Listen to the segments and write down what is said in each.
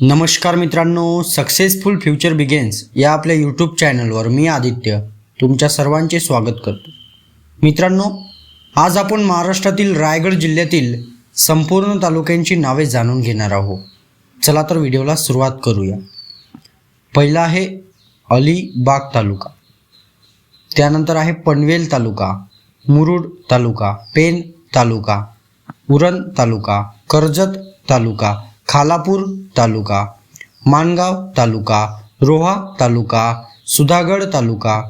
नमस्कार मित्रांनो successful future begins या आपल्या यूट्यूब चॅनलवर मी आदित्य तुमच्या सर्वांचे स्वागत करतो. मित्रांनो आज आपण महाराष्ट्रातील रायगड जिल्ह्यातील संपूर्ण तालुक्यांची नावे जाणून घेणार आहोत. चला तर व्हिडिओला सुरुवात करूया. पहिला आहे अलिबाग तालुका. त्यानंतर आहे पनवेल तालुका मुरुड तालुका पेन तालुका उरण तालुका कर्जत तालुका खालापूर तालुका माणगाव तालुका रोहा तालुका सुधागड तालुका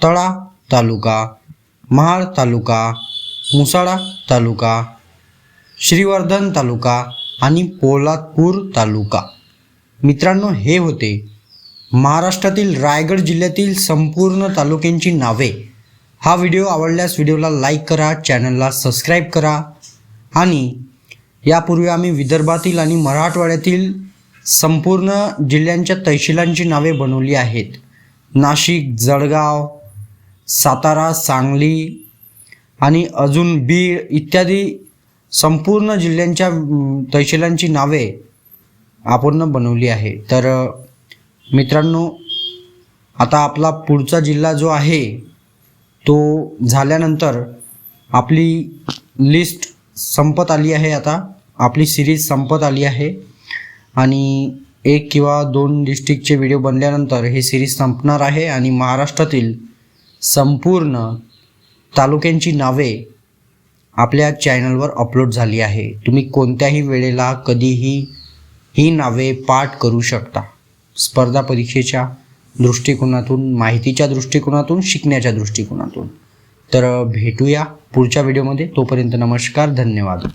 तळा तालुका महाड तालुका मुसाळा तालुका श्रीवर्धन तालुका आणि पोलादपूर तालुका. मित्रांनो हे होते महाराष्ट्रातील रायगड जिल्ह्यातील संपूर्ण तालुक्यांची नावे. हा व्हिडिओ आवडल्यास व्हिडिओला लाईक करा चॅनलला सबस्क्राईब करा आणि यापूर्वी आम्ही विदर्भातील आणि मराठवाड्यातील संपूर्ण जिल्ह्यांच्या तहसीलांची नावे बनवली आहेत. नाशिक जळगाव सातारा सांगली आणि अजून बीड इत्यादी संपूर्ण जिल्ह्यांच्या अं, तहसीलांची नावे आपण बनवली आहे. तर मित्रांनो आता आपला पुढचा जिल्हा जो आहे तो झाल्यानंतर आपली लिस्ट संपत आली आहे आता. आपली सिरीज संपत आली आहे. आणि एक किंवा दोन डिस्ट्रिक्टचे व्हिडिओ बनल्यानंतर हे सिरीज संपणार आहे. आणि महाराष्ट्रातील संपूर्ण तालुक्यांची नावे आपल्या चॅनलवर अपलोड झाली आहे. तुम्ही कोणत्याही वेळेला कधीही ही नावे पाठ करू शकता. स्पर्धा परीक्षेच्या दृष्टिकोनातून माहितीच्या दृष्टिकोनातून शिकण्याच्या दृष्टिकोनातून. तर भेटूया पुढच्या व्हिडिओमध्ये तोपर्यंत नमस्कार धन्यवाद.